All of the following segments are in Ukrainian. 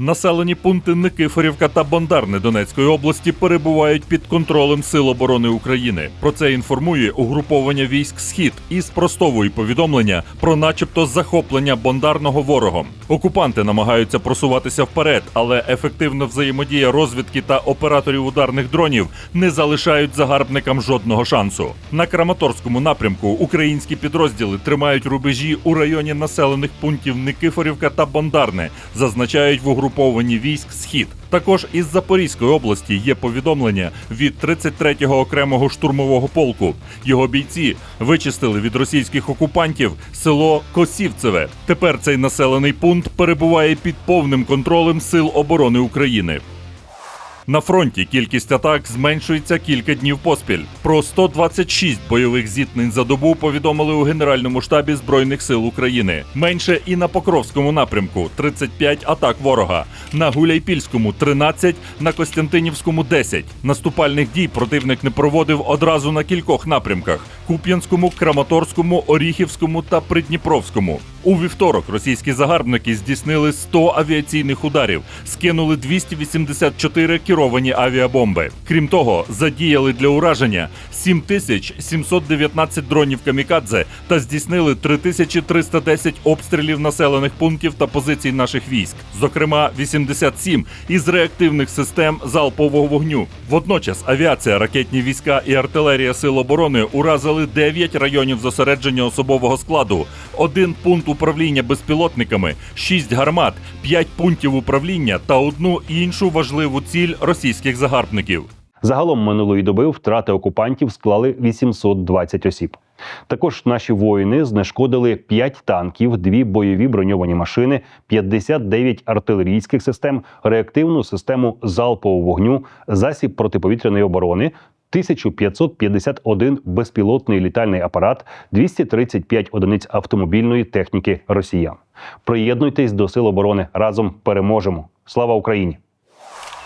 Населені пункти Никифорівка та Бондарне Донецької області перебувають під контролем Сил оборони України. Про це інформує угруповання військ Схід і спростовує повідомлення про, начебто, захоплення бондарного ворогом. Окупанти намагаються просуватися вперед, але ефективна взаємодія розвідки та операторів ударних дронів не залишають загарбникам жодного шансу. На Краматорському напрямку українські підрозділи тримають рубежі у районі населених пунктів Никифорівка та Бондарне, зазначають в угрупованні військ Схід. Також із Запорізької області є повідомлення від 33-го окремого штурмового полку. Його бійці вичистили від російських окупантів село Косівцеве. Тепер цей населений пункт перебуває під повним контролем Сил оборони України. На фронті кількість атак зменшується кілька днів поспіль. Про 126 бойових зіткнень за добу повідомили у Генеральному штабі Збройних сил України. Менше і на Покровському напрямку 35 атак ворога. На Гуляйпільському 13, на Костянтинівському 10. Наступальних дій противник не проводив одразу на кількох напрямках: Куп'янському, Краматорському, Оріхівському та Придніпровському. У вівторок російські загарбники здійснили 100 авіаційних ударів, скинули 284 керовані авіабомби. Крім того, задіяли для ураження 7719 дронів камікадзе та здійснили 3310 обстрілів населених пунктів та позицій наших військ, зокрема 87 із реактивних систем залпового вогню. Водночас авіація, ракетні війська і артилерія сил оборони уразили 9 районів зосередження особового складу, один пункт управління безпілотниками, 6 гармат, 5 пунктів управління та одну іншу важливу ціль російських загарбників. Загалом минулої доби втрати окупантів склали 820 осіб. Також наші воїни знешкодили 5 танків, 2 бойові броньовані машини, 59 артилерійських систем, реактивну систему залпового вогню, засіб протиповітряної оборони. 1551 безпілотний літальний апарат, 235 одиниць автомобільної техніки росіян. Приєднуйтесь до сил оборони разом переможемо. Слава Україні!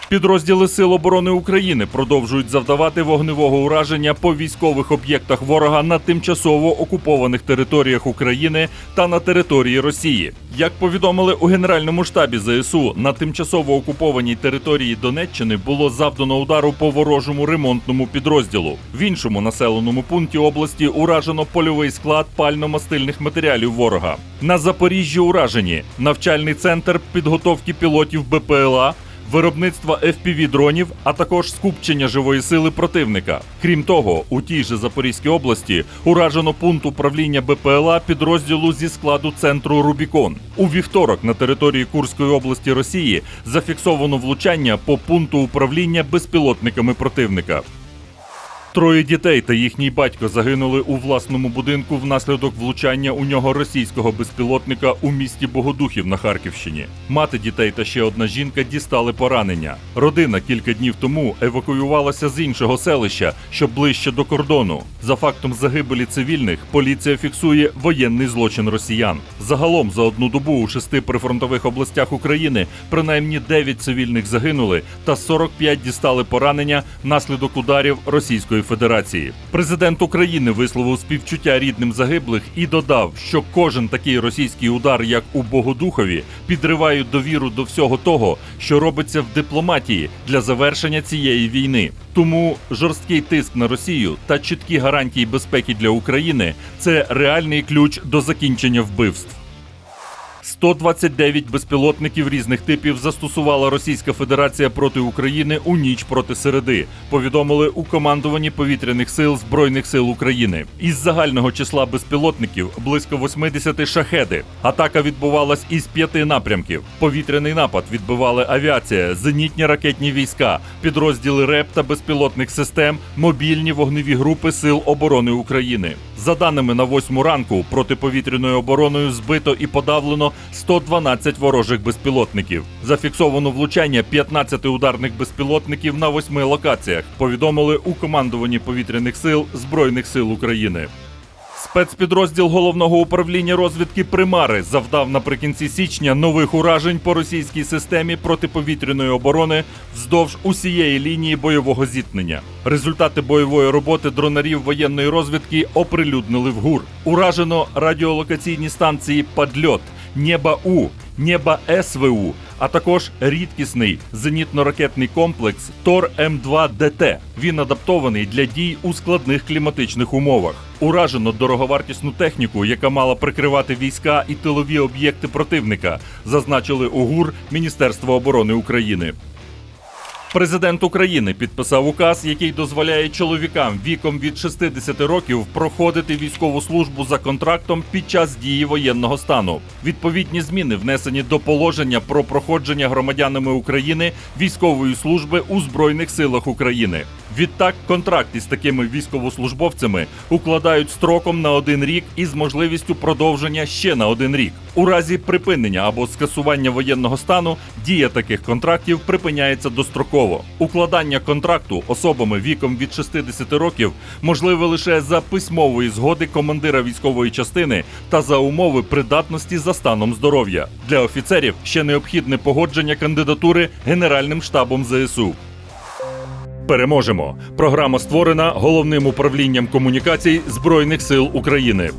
Підрозділи Сил оборони України продовжують завдавати вогневого ураження по військових об'єктах ворога на тимчасово окупованих територіях України та на території Росії. Як повідомили у Генеральному штабі ЗСУ, на тимчасово окупованій території Донеччини було завдано удару по ворожому ремонтному підрозділу. В іншому населеному пункті області уражено польовий склад пально-мастильних матеріалів ворога. На Запоріжжі уражені навчальний центр підготовки пілотів БПЛА виробництва fpv дронів, а також скупчення живої сили противника. Крім того, у тій же Запорізькій області уражено пункт управління БПЛА підрозділу зі складу центру Рубікон. У вівторок на території Курської області Росії зафіксовано влучання по пункту управління безпілотниками противника. Троє дітей та їхній батько загинули у власному будинку внаслідок влучання у нього російського безпілотника у місті Богодухів на Харківщині. Мати дітей та ще одна жінка дістали поранення. Родина кілька днів тому евакуювалася з іншого селища, що ближче до кордону. За фактом загибелі цивільних, поліція фіксує воєнний злочин росіян. Загалом за одну добу у шести прифронтових областях України принаймні 9 цивільних загинули та 45 дістали поранення внаслідок ударів Російської Федерації. Президент України висловив співчуття рідним загиблих і додав, що кожен такий російський удар, як у Богодухові, підриває довіру до всього того, що робиться в дипломатії для завершення цієї війни. Тому жорсткий тиск на Росію та чіткі гарантії безпеки для України це реальний ключ до закінчення вбивств. 129 безпілотників різних типів застосувала Російська Федерація проти України у ніч проти середи. Повідомили у командуванні повітряних сил Збройних сил України. Із загального числа безпілотників близько 80 шахеди. Атака відбувалась із п'яти напрямків. Повітряний напад відбивали авіація, зенітні ракетні війська, підрозділи РЕП та безпілотних систем, мобільні вогневі групи Сил оборони України. За даними на восьму ранку, протиповітряною обороною збито і подавлено 112 ворожих безпілотників. Зафіксовано влучання 15 ударних безпілотників на восьми локаціях. Повідомили у командуванні повітряних сил Збройних сил України. Спецпідрозділ головного управління розвідки Примари завдав наприкінці січня нових уражень по російській системі протиповітряної оборони вздовж усієї лінії бойового зіткнення. Результати бойової роботи дронарів воєнної розвідки оприлюднили в ГУР. Уражено радіолокаційні станції Падльот, Нєба У, Нєба СВУ, а також рідкісний зенітно-ракетний комплекс Тор М2 ДТ. Він адаптований для дій у складних кліматичних умовах. Уражено дороговартісну техніку, яка мала прикривати війська і тилові об'єкти противника, зазначили у ГУР Міністерства оборони України. Президент України підписав указ, який дозволяє чоловікам віком від 60 років проходити військову службу за контрактом під час дії воєнного стану. Відповідні зміни внесені до положення про проходження громадянами України військової служби у Збройних силах України. Відтак, контракт із такими військовослужбовцями укладають строком на один рік із можливістю продовження ще на один рік. У разі припинення або скасування воєнного стану дія таких контрактів припиняється достроково. Укладання контракту особами віком від 60 років можливе лише за письмової згоди командира військової частини та за умови придатності за станом здоров'я. Для офіцерів ще необхідне погодження кандидатури Генеральним штабом ЗСУ. Переможемо. Програма створена головним управлінням комунікацій Збройних сил України.